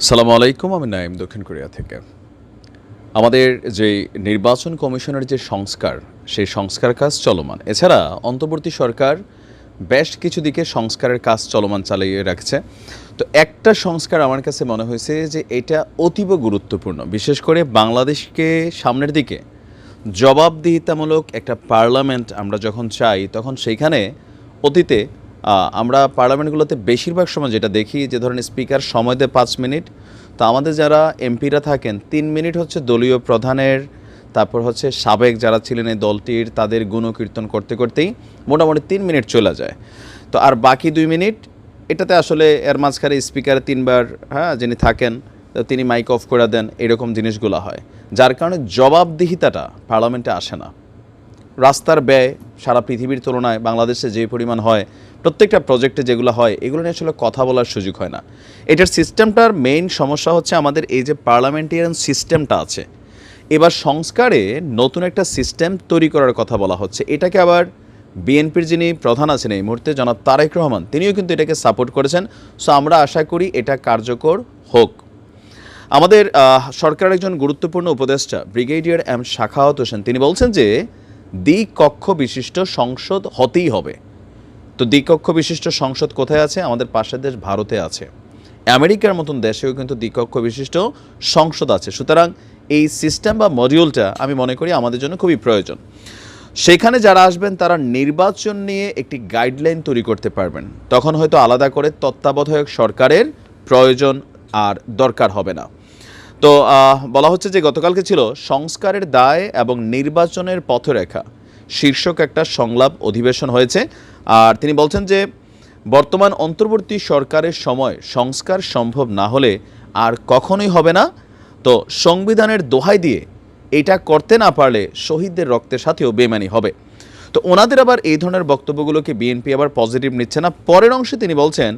সালামু আলাইকুম, আমি নাইম দক্ষিণ কোরিয়া থেকে। আমাদের যে নির্বাচন কমিশনের যে সংস্কার, সেই সংস্কার কাজ চলমান। এছাড়া অন্তর্বর্তী সরকার বেশ কিছু দিকে সংস্কারের কাজ চলমান চালিয়ে রাখছে। তো একটা সংস্কার আমার কাছে মনে হয়েছে যে এটা অতীব গুরুত্বপূর্ণ। বিশেষ করে বাংলাদেশকে সামনের দিকে জবাবদিহিতামূলক একটা পার্লামেন্ট আমরা যখন চাই, তখন সেইখানে অতীতে আমরা পার্লামেন্টগুলোতে বেশিরভাগ সময় যেটা দেখি যে ধরেন স্পিকার সময় দেয় পাঁচ মিনিট, তো আমাদের যারা এমপিরা থাকেন, তিন মিনিট হচ্ছে দলীয় প্রধানের, তারপর হচ্ছে সাবেক যারা ছিলেন এই দলটির, তাদের গুণকীর্তন করতে করতেই মোটামুটি তিন মিনিট চলে যায়। তো আর বাকি দুই মিনিট, এটাতে আসলে এর মাঝখানে স্পিকার তিনবার হ্যাঁ যিনি থাকেন তিনি মাইক অফ করে দেন, এরকম জিনিসগুলো হয়। যার কারণে জবাবদিহিতাটা পার্লামেন্টে আসে না। রাস্তার ব্যয় সারা পৃথিবীর তুলনায় বাংলাদেশে যে পরিমাণ হয়, প্রত্যেকটা প্রজেক্টে যেগুলো হয়, এগুলো নিয়ে আসলে কথা বলার সুযোগ হয় না। এটার সিস্টেমটার মেইন সমস্যা হচ্ছে আমাদের এই যে পার্লামেন্টেরিয়ান সিস্টেমটা আছে। এবার সংস্কারে নতুন একটা সিস্টেম তৈরি করার কথা বলা হচ্ছে। এটাকে আবার বিএনপির যিনি প্রধান আছেন এই মুহূর্তে, জনাব তারেক রহমান, তিনিও কিন্তু এটাকে সাপোর্ট করেছেন। সো আমরা আশা করি এটা কার্যকর হোক। আমাদের সরকারের একজন গুরুত্বপূর্ণ উপদেষ্টা, ব্রিগেডিয়ার এম শাখাওয়াত হোসেন, তিনি বলছেন যে দ্বিকক্ষ বিশিষ্ট সংসদ হতেই হবে। তো দ্বিকক্ষ বিশিষ্ট সংসদ কোথায় আছে? আমাদের পাশের দেশ ভারতে আছে। আমেরিকার মতন দেশেও কিন্তু দ্বিকক্ষ বিশিষ্ট সংসদ আছে। সুতরাং এই সিস্টেম বা মডিউলটা আমি মনে করি আমাদের জন্য খুবই প্রয়োজন। সেখানে যারা আসবেন, তারা নির্বাচন নিয়ে একটি গাইডলাইন তৈরি করতে পারবেন। তখন হয়তো আলাদা করে তত্ত্বাবধায়ক সরকারের প্রয়োজন আর দরকার হবে না। তো বলা হচ্ছে যে গতকালকে ছিল সংস্কারের দায় এবং নির্বাচনের পথরেখা। শীর্ষক একটা সংলাপ অধিবেশন হয়েছে। আর তিনি বলছেন যে, বর্তমান অন্তর্বর্তী সরকারের সময় সংস্কার সম্ভব না হলে আর কখনোই হবে না। তো, সংবিধানের দোহাই দিয়ে এটা করতে না পারলে শহীদদের রক্তের সাথেও বেমানি হবে। তো, ওনাদের আবার এই ধরনের বক্তব্যগুলোকে বিএনপি আবার পজিটিভ নিচ্ছে না। পরের অংশে তিনি বলছেন,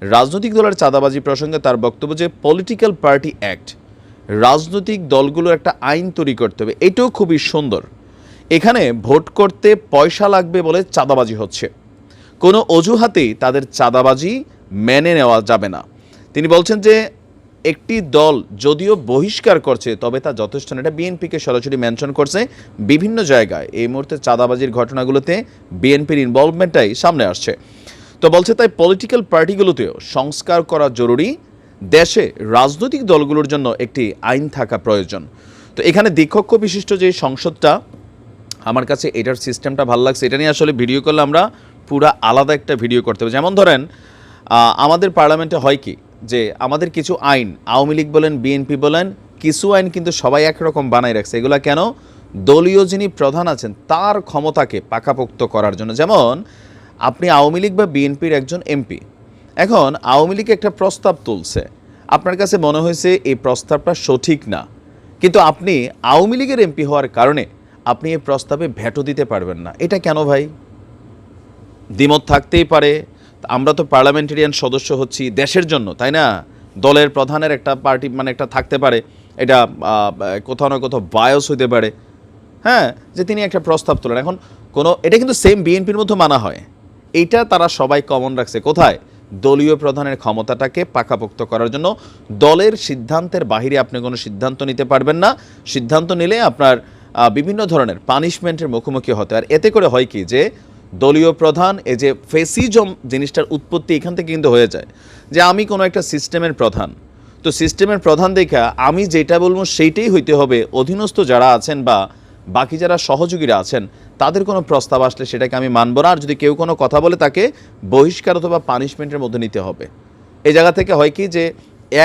রাজনৈতিক দলের চাঁদাবাজি প্রসঙ্গে তার বক্তব্য যে, পলিটিক্যাল পার্টি অ্যাক্ট রাজনৈতিক দলগুলোর একটা আইন তৈরি করতে হবে। এটাও খুবই সুন্দর। এখানে ভোট করতে পয়সা লাগবে বলে চাঁদাবাজি হচ্ছে। কোনো অজুহাতেই তাদের চাঁদাবাজি মেনে নেওয়া যাবে না। তিনি বলছেন যে, একটি দল যদিও বহিষ্কার করছে, তবে তা যথেষ্ট না এটা বিএনপিকে সরাসরি মেনশন করছে। বিভিন্ন জায়গায় এই মুহূর্তে চাঁদাবাজির ঘটনাগুলোতে বিএনপির ইনভলভমেন্টটাই সামনে আসছে। তো বলছে তাই পলিটিক্যাল পার্টিগুলোতেও সংস্কার করা জরুরি। দেশে রাজনৈতিক দলগুলোর জন্য একটি আইন থাকা প্রয়োজন। তো এখানে দ্বিকক্ষ বিশিষ্ট যে সংসদটা, আমার কাছে এটার সিস্টেমটা ভালো লাগছে। এটা নিয়ে আসলে ভিডিও করলে আমরা পুরা আলাদা একটা ভিডিও করতে হবে। যেমন ধরেন আমাদের পার্লামেন্টে হয় কি যে আমাদের কিছু আইন, আওয়ামী লীগ বলেন, বিএনপি বলেন, কিছু আইন কিন্তু সবাই একরকম বানাই রাখছে। এগুলা কেন? দলীয় যিনি প্রধান আছেন, তার ক্ষমতাকে পাকাপোক্ত করার জন্য। যেমন, আপনি আওয়ামী লীগ বা বিএনপির একজন এমপি এখন আওয়ামী লীগ একটা প্রস্তাব তুলছে। আপনার কাছে মনে হয়েছে এই প্রস্তাবটা সঠিক না? কিন্তু আপনি আওয়ামী লীগের এমপি হওয়ার কারণে আপনি এই প্রস্তাবে ভেটো দিতে পারবেন না। এটা কেন ভাই? দ্বিমত থাকতেই পারে। আমরা তো পার্লামেন্টারিয়ান সদস্য হচ্ছি দেশের জন্য, তাই না? দলের প্রধানের একটা পার্টি মানে একটা থাকতে পারে। এটা কোথাও না কোথাও বায়স হইতে পারে। হ্যাঁ যে তিনি একটা প্রস্তাব তোলেন। এখন কোনো, এটা কিন্তু সেম বিএনপির মধ্যে মানা হয়। এইটা তারা সবাই কমন রাখছে। কোথায়? দলীয় প্রধানের ক্ষমতাটাকে পাকাপোক্ত করার জন্য দলের সিদ্ধান্তের বাহিরে আপনি কোনো সিদ্ধান্ত নিতে পারবেন না। সিদ্ধান্ত নিলে আপনার বিভিন্ন ধরনের পানিশমেন্টের মুখোমুখি হতে আর এতে করে হয় কি যে, দলীয় প্রধান, এই যে ফেসিজম জিনিসটার উৎপত্তি এখান থেকে কিন্তু হয়ে যায়। যে আমি কোনো একটা সিস্টেমের প্রধান, তো সিস্টেমের প্রধান দেখা আমি যেটা বলব সেইটাই হইতে হবে। অধীনস্থ যারা আছেন বা বাকি যারা সহযোগীরা আছেন তাদের কোনো প্রস্তাব আসলে সেটাকে আমি মানব না। আর যদি কেউ কোনো কথা বলে তাকে বহিষ্কার অথবা পানিশমেন্টের মধ্যে নিতে হবে। এ জায়গা থেকে হয় কি যে,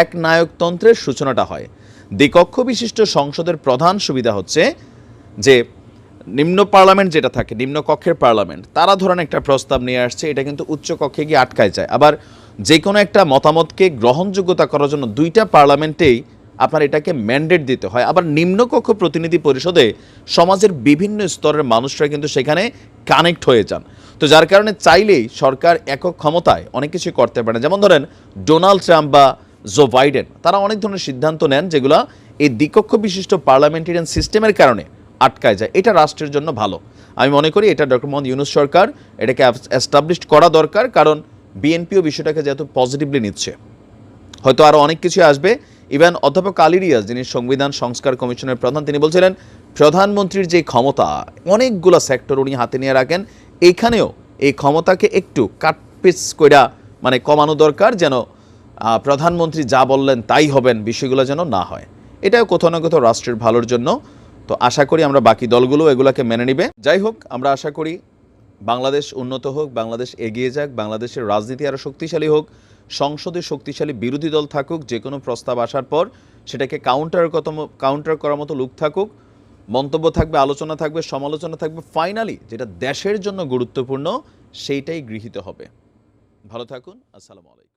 এক নায়কতন্ত্রের সূচনাটা হয়। দ্বিকক্ষ বিশিষ্ট সংসদের প্রধান সুবিধা হচ্ছে যে, নিম্ন পার্লামেন্ট যেটা থাকে, নিম্ন কক্ষের পার্লামেন্ট, তারা ধরেন একটা প্রস্তাব নিয়ে আসছে, এটা কিন্তু উচ্চ কক্ষে গিয়ে আটকায় যায়। আবার যে কোনো একটা মতামতকে গ্রহণযোগ্যতা করার জন্য দুইটা পার্লামেন্টেই আপনার এটাকে ম্যান্ডেট দিতে হয়। আবার নিম্নকক্ষ প্রতিনিধি পরিষদে সমাজের বিভিন্ন স্তরের মানুষরা কিন্তু সেখানে কানেক্ট হয়ে যান। তো যার কারণে চাইলেই সরকার একক ক্ষমতায় অনেক কিছু করতে পারে যেমন ধরেন ডোনাল্ড ট্রাম্প বা জো বাইডেন তারা অনেক ধরনের সিদ্ধান্ত নেন যেগুলো এই দ্বিকক্ষ বিশিষ্ট পার্লামেন্টারিয়ান সিস্টেমের কারণে আটকায় যায়। এটা রাষ্ট্রের জন্য ভালো। আমি মনে করি এটা ডক্টর মোহাম্মদ ইউনুস সরকার, এটাকে এস্টাবলিশ করা দরকার, কারণ বিএনপিও বিষয়টাকে যেহেতু পজিটিভলি নিচ্ছে। হয়তো আরও অনেক কিছু আসবে। ইভেন অধ্যাপক আলিরিয়াস যিনি সংবিধান সংস্কার কমিশনের প্রধান, তিনি বলছিলেন, প্রধানমন্ত্রীর যে ক্ষমতা, অনেকগুলো সেক্টর উনি হাতে নিয়ে রাখেন এইখানেও এই ক্ষমতাকে একটু কাটপিস কইরা মানে কমানো দরকার যেন প্রধানমন্ত্রী যা বললেন তাই হবেন, বিষয়গুলো যেন না হয়। এটাও কোথাও না কোথাও রাষ্ট্রের ভালোর জন্য। তো আশা করি আমরা বাকি দলগুলো এগুলাকে মেনে নিবে। যাই হোক, আমরা আশা করি বাংলাদেশ উন্নত হোক, বাংলাদেশ এগিয়ে যাক, বাংলাদেশের রাজনীতি আরও শক্তিশালী হোক। সংসদে শক্তিশালী বিরোধী দল থাকুক, যে কোনো প্রস্তাব আসার পর সেটাকে কাউন্টার কত কাউন্টার করার মতো লুক থাকুক, মন্তব্য থাকবে, আলোচনা থাকবে, সমালোচনা থাকবে ফাইনালি যেটা দেশের জন্য গুরুত্বপূর্ণ, সেইটাই গৃহীত হবে। ভালো থাকুন, আসসালামু আলাইকুম।